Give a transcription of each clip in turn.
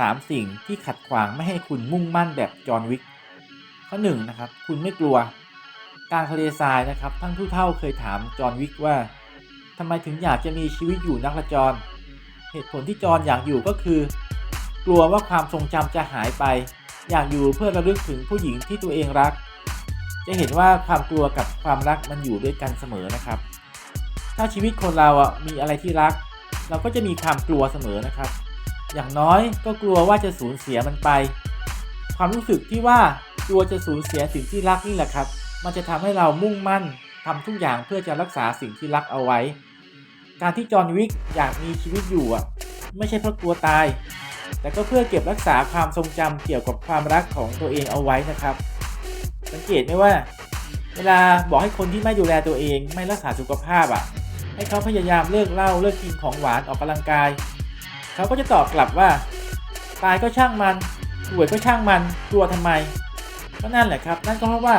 3 สิ่งที่ขัดขวางไม่ให้คุณมุ่งมั่นแบบจอห์นวิกข้อ1นงนะครับคุณไม่กลัว กลางทะเลทรายนะครับท่านผู้เฒ่าเคยถามจอห์นวิกว่าทำไมถึงอยากจะมีชีวิตอยู่นักละจรเหตุผลที่จอห์นอยากอยู่ก็คือ กลัวว่าความทรงจำจะหายไป อยากอยู่เพื่อระลึกถึงผู้หญิงที่ตัวเองรัก จะเห็นว่าความกลัวกับความรักมันอยู่ด้วยกันเสมอนะครับ ถ้าชีวิตคนเราอะมีอะไรที่รัก เราก็จะมีความกลัวเสมอนะครับ อย่างน้อยก็กลัวว่าจะสูญเสียมันไป ความรู้สึกที่ว่ากลัวจะสูญเสียสิ่งที่รักนี่แหละครับ มันจะทำให้เรามุ่งมั่นทำทุกอย่างเพื่อจะรักษาสิ่งที่รักเอาไว้ การที่จอห์นวิกอยากมีชีวิตอยู่อะ ไม่ใช่เพราะกลัวตาย แต่ก็เพื่อเก็บรักษาความทรงจำเกี่ยวกับความรักของตัวเองเอาไว้นะครับ สังเกตไหมว่า เวลาบอกให้คนที่ไม่ดูแลตัวเอง ไม่รักษาสุขภาพอะ ให้เขาพยายามเลิกเหล้าเลิกกินของหวานออกกำลังกาย เขาก็จะตอบกลับว่า ตายก็ช่างมันป่วยก็ช่างมันกลัวทำไม ก็นั่นแหละครับ นั่นก็เพราะว่า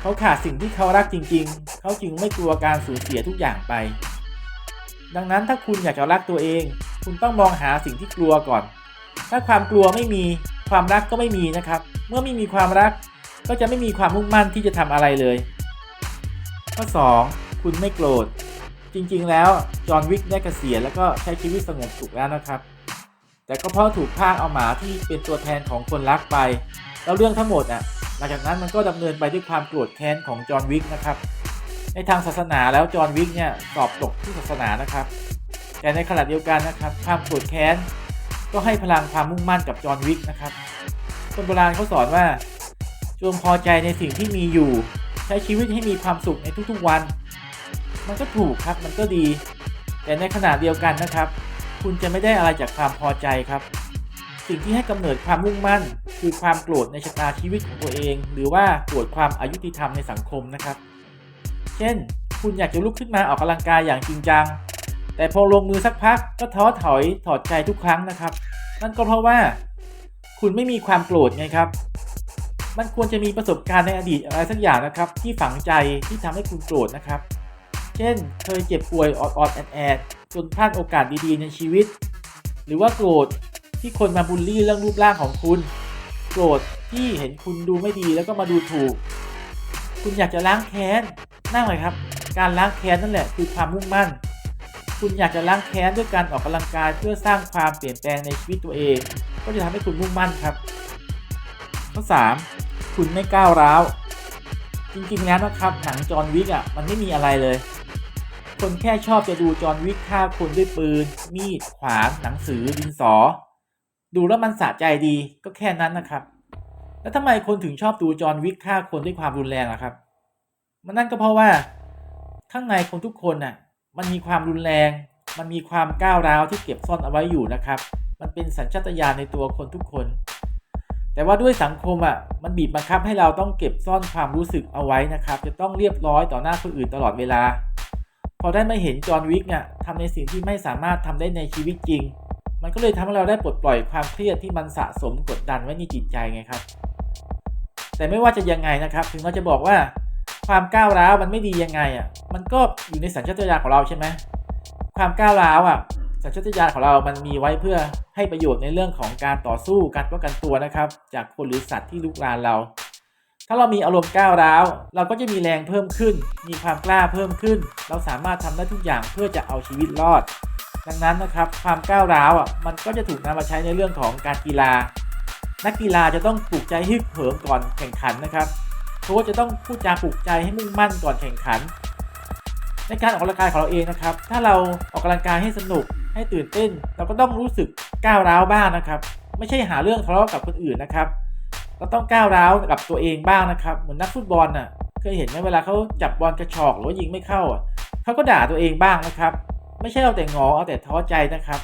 เขาขาดสิ่งที่เขารักจริง ๆ เขาจึงไม่กลัวการสูญเสียทุกอย่างไป ดังนั้นถ้าคุณอยากจะรักตัวเอง คุณต้องมองหาสิ่งที่กลัวก่อน ถ้าความกลัวไม่มี ความรักก็ไม่มีนะครับ เมื่อไม่มีความรัก ก็จะไม่มีความมุ่งมั่นที่จะทำอะไรเลย ข้อ 2 คุณไม่โกรธ จริงๆ แล้วจอห์นวิกได้เกษียณแล้วก็ใช้ชีวิตสงบสุขแล้วนะครับ แต่ก็เพราะถูกพากเอาหมาที่เป็นตัวแทนของคนรักไป แล้วเรื่องทั้งหมดอะหลังจากนั้นมันก็ดำเนินไปด้วยความโกรธแค้นของจอห์นวิกนะครับ ในทางศาสนาแล้วจอห์นวิกเนี่ยสอบตกที่ศาสนานะครับ แต่ในขณะเดียวกันนะครับความโกรธแค้นก็ให้พลังความมุ่งมั่นกับจอห์นวิกนะครับ คนโบราณเขาสอนว่าจงพอใจในสิ่งที่มีอยู่ ใช้ชีวิตให้มีความสุขในทุกๆวัน มันก็ถูกครับมันก็ดี แต่ในขณะเดียวกันนะครับ คุณจะไม่ได้อะไรจากความพอใจครับ สิ่งที่ให้กำเนิดความมุ่งมั่น คือความโกรธในชะตาชีวิตของตัวเอง หรือว่าโกรธความอายุติธรรมในสังคมนะครับ เช่น คุณอยากจะลุกขึ้นมาออกกำลังกายอย่างจริงจัง แต่พอลงมือสักพักก็ท้อถอยถอดใจทุกครั้งนะครับ นั่นก็เพราะว่า คุณไม่มีความโกรธไงครับมันควรจะมีประสบการณ์ในอดีตอะไรสักอย่างนะครับ ที่ฝังใจที่ทำให้คุณโกรธนะครับ เช่น เคยเจ็บป่วยออดๆแอดแอดจนพลาดโอกาสดีๆในชีวิต หรือว่าโกรธที่คนมาบูลลี่เรื่องรูปร่างของคุณ โกรธที่เห็นคุณดูไม่ดีแล้วก็มาดูถูก คุณอยากจะล้างแค้นนั่งเลยครับ การล้างแค้นนั่นแหละคือความมุ่งมั่น คุณอยากจะล้างแค้นด้วยการออกกำลังกายเพื่อสร้างความเปลี่ยนแปลงในชีวิตตัวเอง ก็จะทำให้คุณมุ่งมั่นครับ ข้อ 3 คุณไม่ก้าวร้าว จริงๆแล้วนะครับหนังจอห์นวิกอะมันไม่มีอะไรเลย คนแค่ชอบจะดูจอห์นวิกฆ่าคนด้วยปืน มีด ขวานหนังสือดินสอ ดูแล้วมันสะใจดีก็แค่นั้นนะครับ แล้วทำไมคนถึงชอบดูจอห์นวิกฆ่าคนด้วยความรุนแรงล่ะครับ มันนั่นก็เพราะว่า ข้างในคนทุกคนน่ะ มันมีความรุนแรง มันมีความก้าวร้าวที่เก็บซ่อนเอาไว้อยู่นะครับ มันเป็นสัญชาตญาณในตัวคนทุกคน แต่ว่าด้วยสังคมอะมันบีบบังคับให้เราต้องเก็บซ่อนความรู้สึกเอาไว้นะครับ จะต้องเรียบร้อยต่อหน้าคนอื่นตลอดเวลา พอได้มาเห็นจอห์นวิกเนี่ยทำในสิ่งที่ไม่สามารถทำได้ในชีวิตจริง มันก็เลยทำให้เราได้ปลดปล่อยความเครียดที่มันสะสมกดดันไว้ในจิตใจไงครับ แต่ไม่ว่าจะยังไงนะครับ ถึงเราจะบอกว่าความก้าวร้าวมันไม่ดียังไงอะ มันก็อยู่ในสัญชาตญาณของเราใช่ไหมความก้าวร้าวอะ สัญชาตญาณของเรามันมีไว้เพื่อให้ประโยชน์ในเรื่องของการต่อสู้การป้องกันตัวนะครับ จากคนหรือสัตว์ที่ลุกรานเรา ถ้าเรามีอารมณ์ก้าวร้าว เราก็จะมีแรงเพิ่มขึ้น มีความกล้าเพิ่มขึ้น เราสามารถทำได้ทุกอย่างเพื่อจะเอาชีวิตรอด ดังนั้นนะครับความก้าวร้าวอะมันก็จะถูกนำมาใช้ในเรื่องของการกีฬา นักกีฬาจะต้องปลุกใจให้เหิมก่อนแข่งขันนะครับโค้ชจะต้องพูดจาปลุกใจให้มุ่งมั่นก่อนแข่งขัน ในการออกกำลังกายของเราเองนะครับ ถ้าเราออกกำลังกายให้สนุกให้ตื่นเต้น เราก็ต้องรู้สึกก้าวร้าวบ้างนะครับ ไม่ใช่หาเรื่องทะเลาะกับคนอื่นนะครับ เราต้องก้าวร้าวกับตัวเองบ้างนะครับเหมือนนักฟุตบอลน่ะเคยเห็นไหมเวลาเขาจับบอลกระชอกหรือว่ายิงไม่เข้าอะเขาก็ด่าตัวเองบ้างนะครับ ไม่ใช่เอาแต่งอเอาแต่ท้อใจนะครับ